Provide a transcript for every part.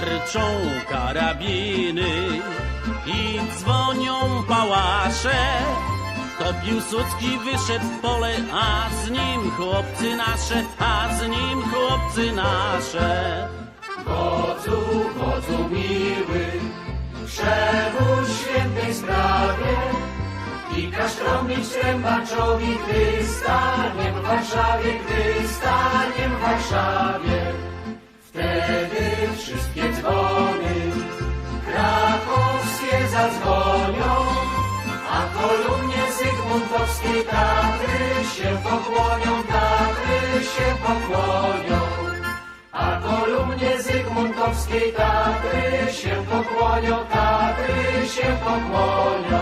warczą karabiny i dzwonią pałasze. To Piłsudski wyszedł w pole, a z nim chłopcy nasze, a z nim chłopcy nasze. Wodzu, wodzu miły, przewódź świętej sprawie i każ trąbić trębaczowi, gdy staniem w Warszawie, gdy staniem w Warszawie. Wtedy wszystkie dzwony krakowskie zadzwonią, a kolumnie Zygmuntowskiej Tatry się pokłonią, Tatry się pokłonią. A kolumnie Zygmuntowskiej Tatry się pokłonią, Tatry się pokłonią.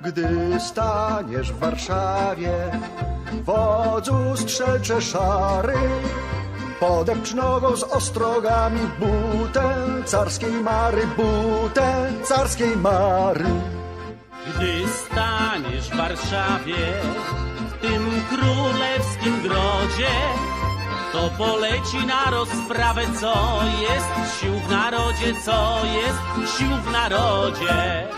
Gdy staniesz w Warszawie, wodzu strzelcze szary, podepcz nogą z ostrogami butę carskiej mary, butę carskiej mary. Gdy staniesz w Warszawie, w tym królewskim grodzie, to poleci na rozprawę, co jest sił w narodzie, co jest sił w narodzie.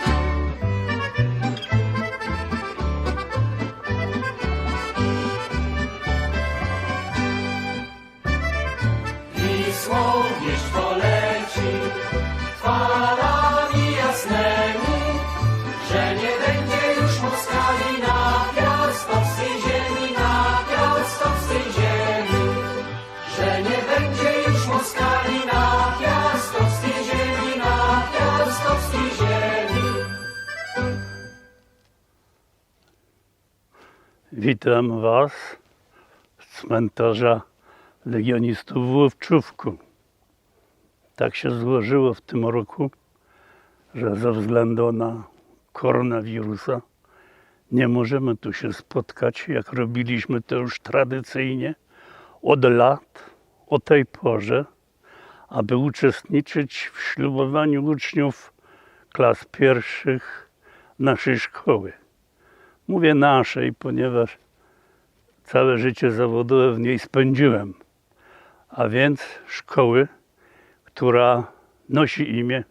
Witam Was z cmentarza legionistów w Łowczówku. Tak się złożyło w tym roku, że ze względu na koronawirusa nie możemy tu się spotkać, jak robiliśmy to już tradycyjnie od lat, o tej porze, aby uczestniczyć w ślubowaniu uczniów klas pierwszych naszej szkoły. Mówię naszej, ponieważ całe życie zawodowe w niej spędziłem. A więc szkoły, która nosi imię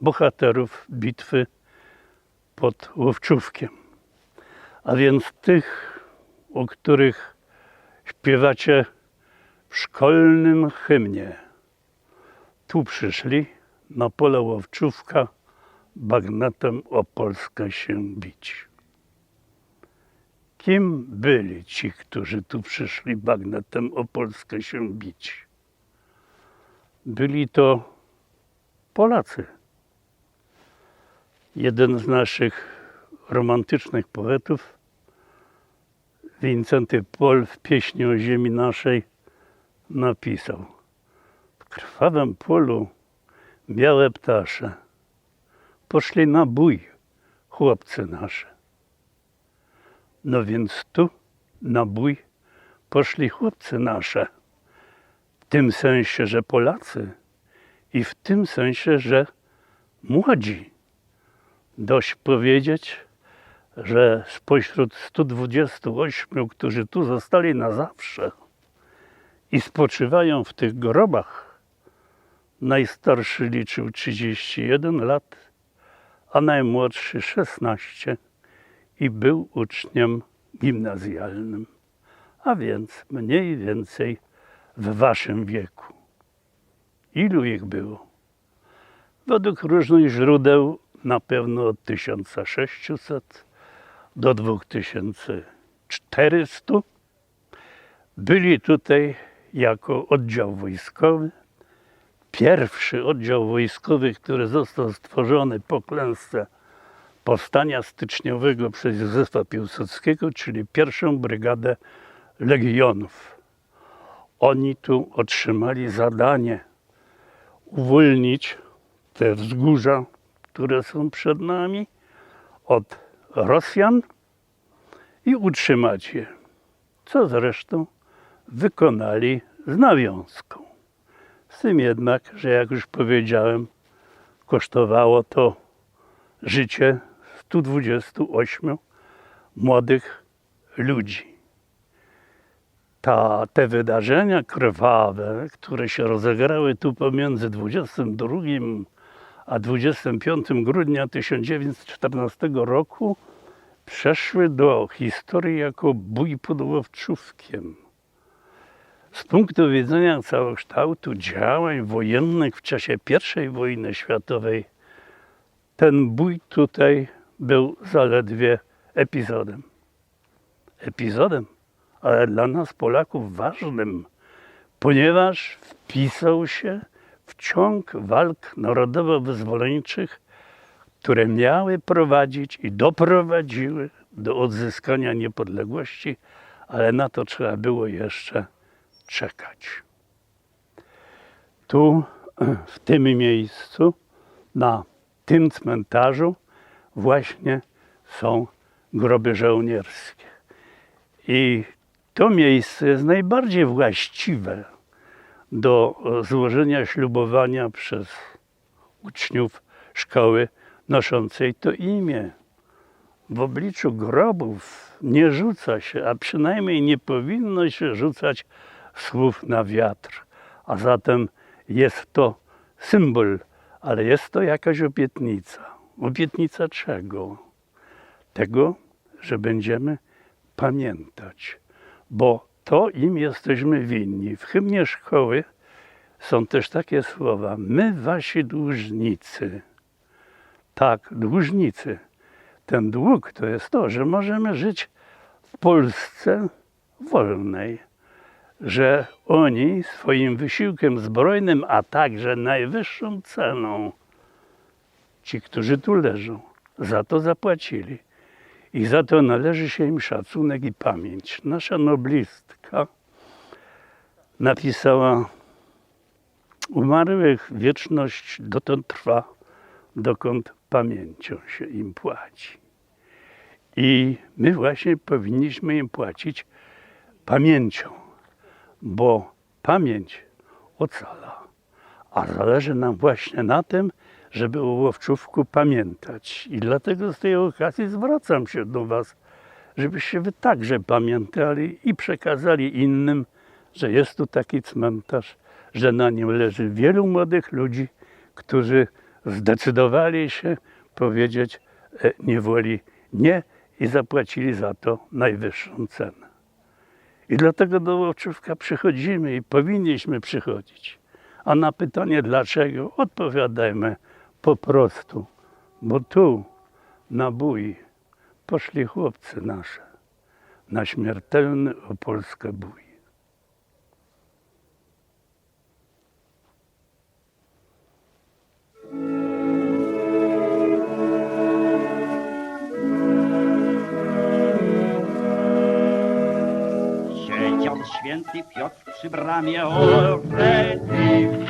bohaterów bitwy pod Łowczówkiem. A więc tych, o których śpiewacie w szkolnym hymnie. Tu przyszli na pole Łowczówka bagnetem o Polskę się bić. Kim byli ci, którzy tu przyszli bagnetem o Polskę się bić? Byli to Polacy. Jeden z naszych romantycznych poetów, Wincenty Pol w pieśni o ziemi naszej napisał W krwawym polu białe ptasze poszli na bój chłopcy nasze. No więc tu na bój poszli chłopcy nasze. W tym sensie, że Polacy i w tym sensie, że młodzi. Dość powiedzieć, że spośród 128, którzy tu zostali na zawsze i spoczywają w tych grobach, najstarszy liczył 31 lat, a najmłodszy 16 i był uczniem gimnazjalnym, a więc mniej więcej w waszym wieku. Ilu ich było? Według różnych źródeł na pewno od 1600 do 2400. Byli tutaj jako oddział wojskowy. Pierwszy oddział wojskowy, który został stworzony po klęsce powstania styczniowego przez Józefa Piłsudskiego, czyli pierwszą brygadę legionów. Oni tu otrzymali zadanie uwolnić te wzgórza, które są przed nami, od Rosjan i utrzymać je, co zresztą wykonali z nawiązką. Z tym jednak, że jak już powiedziałem, kosztowało to życie 128 młodych ludzi. ta, te wydarzenia krwawe, które się rozegrały tu pomiędzy 22 a 25 grudnia 1914 roku, przeszły do historii jako bój pod Łowczówkiem. Z punktu widzenia całokształtu działań wojennych w czasie I wojny światowej, ten bój tutaj był zaledwie epizodem. Epizodem, ale dla nas Polaków ważnym, ponieważ wpisał się w ciąg walk narodowo-wyzwoleńczych, które miały prowadzić i doprowadziły do odzyskania niepodległości, ale na to trzeba było jeszcze czekać. Tu, w tym miejscu, na tym cmentarzu, właśnie są groby żołnierskie. I to miejsce jest najbardziej właściwe do złożenia ślubowania przez uczniów szkoły noszącej to imię. W obliczu grobów nie rzuca się, a przynajmniej nie powinno się rzucać słów na wiatr. A zatem jest to symbol, ale jest to jakaś obietnica. Obietnica czego? Tego, że będziemy pamiętać, bo to im jesteśmy winni. W hymnie szkoły są też takie słowa: My, wasi dłużnicy. Tak, dłużnicy. Ten dług to jest to, że możemy żyć w Polsce wolnej, że oni swoim wysiłkiem zbrojnym, a także najwyższą ceną, ci, którzy tu leżą, za to zapłacili. I za to należy się im szacunek i pamięć. Nasza noblistka napisała: Umarłych wieczność dotąd trwa, dokąd pamięcią się im płaci. I my właśnie powinniśmy im płacić pamięcią, bo pamięć ocala. A zależy nam właśnie na tym, żeby o Łowczówku pamiętać. I dlatego z tej okazji zwracam się do Was, żebyście Wy także pamiętali i przekazali innym, że jest tu taki cmentarz, że na nim leży wielu młodych ludzi, którzy zdecydowali się powiedzieć e, niewoli nie i zapłacili za to najwyższą cenę. I dlatego do Łoczówka przychodzimy i powinniśmy przychodzić. A na pytanie dlaczego odpowiadajmy po prostu, bo tu na bój poszli chłopcy nasze, na śmiertelny o Polskę bój. Siedział święty Piotr przy bramie Orlety,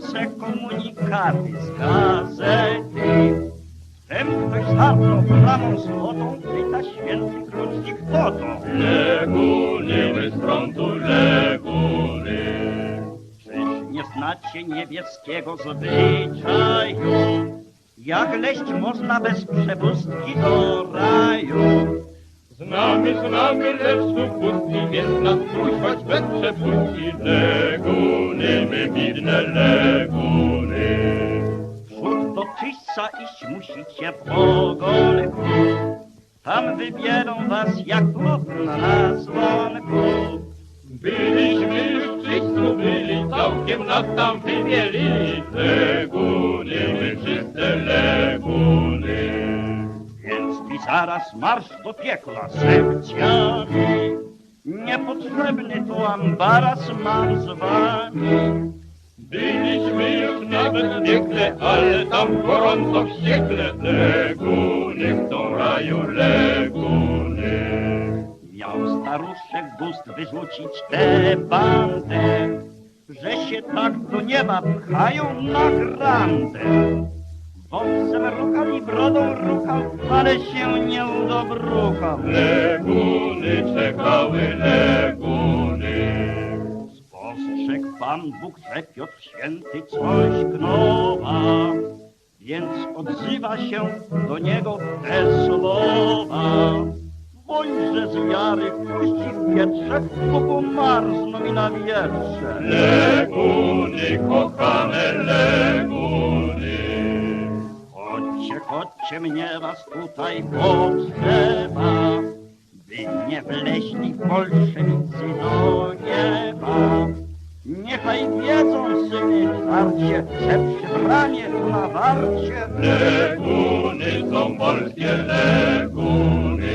se komunikaty z gazety. Wtem ktoś zarnął bramą złotą, pyta święty krótki kto to? Leguny, z frontu leguny. Czyż nie znacie niebieskiego zwyczaju? Jak leść można bez przepustki do raju? Znamy, znamy, lecz tu pustki, więc nas bez przepustki. Leguny, my bidne leguny. Wśród do czyśca iść musicie po golku. Tam wybierą was jak lub na dzwonku. Byliśmy już w czyścu, byli całkiem nas tam wymielili. Leguny, my czyste leguny. Więc mi zaraz marsz do piekla serciami. Niepotrzebny tu ambaras mam z wami. Byliśmy już nawet w piekle, ale tam gorąco wściekle. Leguny chcą raju, leguny. Miał staruszek gust wyrzucić tę bandę, że się tak do nieba pchają na grandę. Wąsem rukał i brodą rukał, ale się nie udobruchał. Leguny czekały, leguny. Spostrzegł Pan Bóg, że Piotr Święty coś gnowa, więc odzywa się do niego te słowa. Spojrzę z wiary, puści w wietrze, bo pomarzną mi na wiersze. Leguny, kochane leguny. Chodźcie, mnie was tutaj potrzeba, by nie wleźli bolszewicy do nieba. Niechaj wiedzą syny harcie, że przy bramie tu na warcie Leguny są polskie leguny.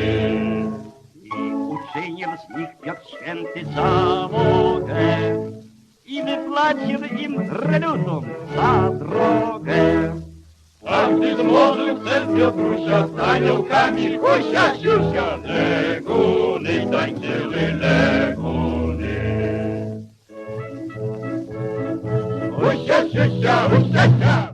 i uczynił z nich Piotr Święty załogę i wypłacił im redutum za drogę. A gdy złożył sen Piotrusia z aniołkami Husia, siusia, leguny tańczyły leguny. Husia, siusia, husia, sia.